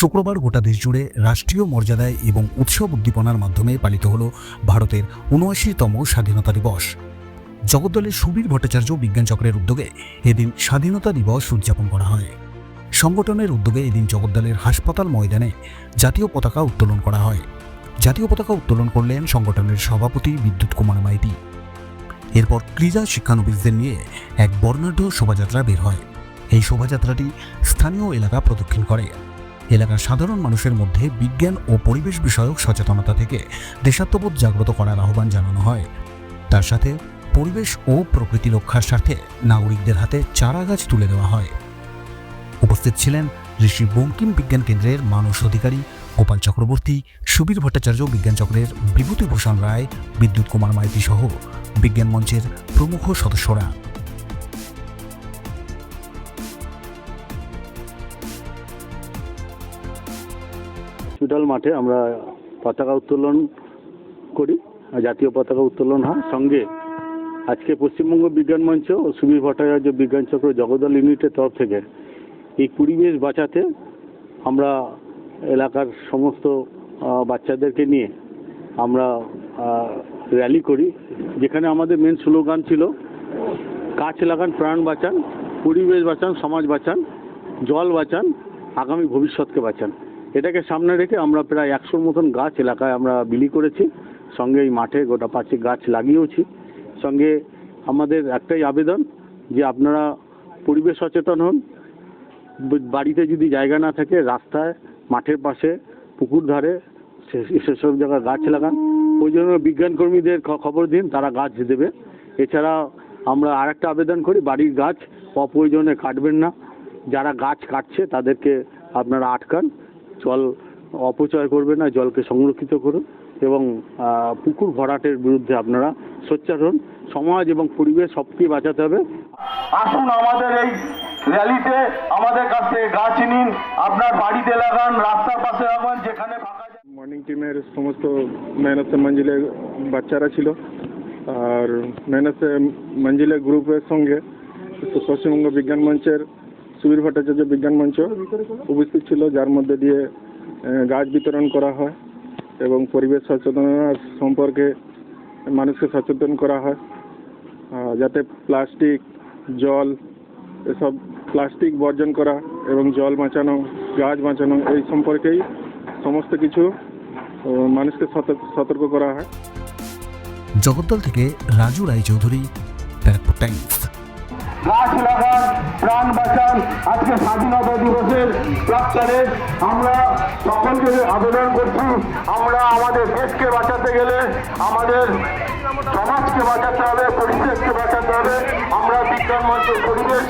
শুক্রবার গোটা দেশ জুড়ে রাষ্ট্রীয় মর্যাদায় এবং উৎসব উদ্দীপনার মাধ্যমে পালিত হল ভারতের উনআশিতম স্বাধীনতা দিবস। জগদ্দলের সুবীর ভট্টাচার্য বিজ্ঞান চক্রের উদ্যোগে এদিন স্বাধীনতা দিবস উদযাপন করা হয়। সংগঠনের উদ্যোগে এদিন জগদ্দলের হাসপাতাল ময়দানে জাতীয় পতাকা উত্তোলন করা হয়। জাতীয় পতাকা উত্তোলন করলেন সংগঠনের সভাপতি বিদ্যুৎ কুমার মাইতি। এরপর ক্রীড়া শিক্ষানবিশদের নিয়ে এক বর্ণাঢ্য শোভাযাত্রা বের হয়। এই শোভাযাত্রাটি স্থানীয় এলাকা প্রদক্ষিণ করে। এলাকার সাধারণ মানুষের মধ্যে বিজ্ঞান ও পরিবেশ বিষয়ক সচেতনতা থেকে দেশাত্মবোধ জাগ্রত করার আহ্বান জানানো হয়। তার সাথে পরিবেশ ও প্রকৃতি রক্ষার স্বার্থে নাগরিকদের হাতে চারা গাছ তুলে দেওয়া হয়। উপস্থিত ছিলেন ঋষি বঙ্কিম বিজ্ঞান কেন্দ্রের মানস অধিকারী গোপাল চক্রবর্তী, সুবীর ভট্টাচার্য বিজ্ঞান চক্রের বিভূতিভূষণ রায়, বিদ্যুৎ কুমার মাইতি সহ বিজ্ঞান মঞ্চের প্রমুখ সদস্যরা। হসপিটাল মাঠে আমরা পতাকা উত্তোলন করি, জাতীয় পতাকা উত্তোলন হয়। সঙ্গে আজকে পশ্চিমবঙ্গ বিজ্ঞান মঞ্চ ও সুবীর ভট্টাচার্য বিজ্ঞান চক্র জগদল ইউনিটের তরফ থেকে এই পরিবেশ বাঁচাতে আমরা এলাকার সমস্ত বাচ্চাদেরকে নিয়ে আমরা র্যালি করি। যেখানে আমাদের মেন স্লোগান ছিল গাছ লাগান, প্রাণ বাঁচান, পরিবেশ বাঁচান, সমাজ বাঁচান, জল বাঁচান, আগামী ভবিষ্যৎকে বাঁচান। এটাকে সামনে রেখে আমরা প্রায় একশোর মতন গাছ এলাকায় আমরা বিলি করেছি। সঙ্গে এই মাঠে গোটা পাঁচে গাছ লাগিয়েওছি। সঙ্গে আমাদের একটাই আবেদন যে আপনারা পরিবেশ সচেতন হন। বাড়িতে যদি জায়গা না থাকে, রাস্তায়, মাঠের পাশে, পুকুর ধারে সেসব জায়গায় গাছ লাগান। ওই জন্য বিজ্ঞান কর্মীদের খবর দিন, তারা গাছ দেবে। এছাড়া আমরা আর একটা আবেদন করি, বাড়ির গাছ অপ্রয়োজনে কাটবেন না। যারা গাছ কাটছে, তাদেরকে আপনারা আটকান। জল অপচয় করবেন না জলকে সংরক্ষিত করুন এবং পুকুর ভরাটের বিরুদ্ধে আপনারা সোচ্চার হন। সমাজ এবং পরিবেশ সবকেই বাঁচাতে হবে। আসুন আমাদের এই র্যালিতে আমাদের কাছ থেকে গাছ নিন আপনার বাড়িতে লাগান রাস্তার পাশে লাগান যেখানে মর্নিং টিমের সমস্ত মেহনতে মঞ্জিলের বাচ্চারা ছিল আর মেহনতে মঞ্জিলের গ্রুপের সঙ্গে পশ্চিমবঙ্গ বিজ্ঞান মঞ্চের সুবীর ভট্টাচার্য বিজ্ঞান মঞ্চ উপস্থিত ছিল, যার মধ্যে দিয়ে গাছ বিতরণ করা হয় এবং পরিবেশ সচেতনতা সম্পর্কে মানুষকে সচেতন করা হয়। যাতে প্লাস্টিক, জল এসব প্লাস্টিক বর্জন করা এবং জল বাঁচানো, গাছ বাঁচানো এই সম্পর্কেই সমস্ত কিছু মানুষকে সতর্ক করা হয়। জগদ্দল থেকে রাজু ব্যারাকপুর টাইমস গাছ লাগান, প্রাণ বাঁচান। আজকে স্বাধীনতা দিবসের প্রাক্তারে আমরা সকলকে আবেদন করছি, আমরা আমাদের দেশকে বাঁচাতে গেলে, আমাদের সমাজকে বাঁচাতে হবে, পরিবেশকে বাঁচাতে হবে। আমরা বিজ্ঞান মঞ্চের পরিবেশ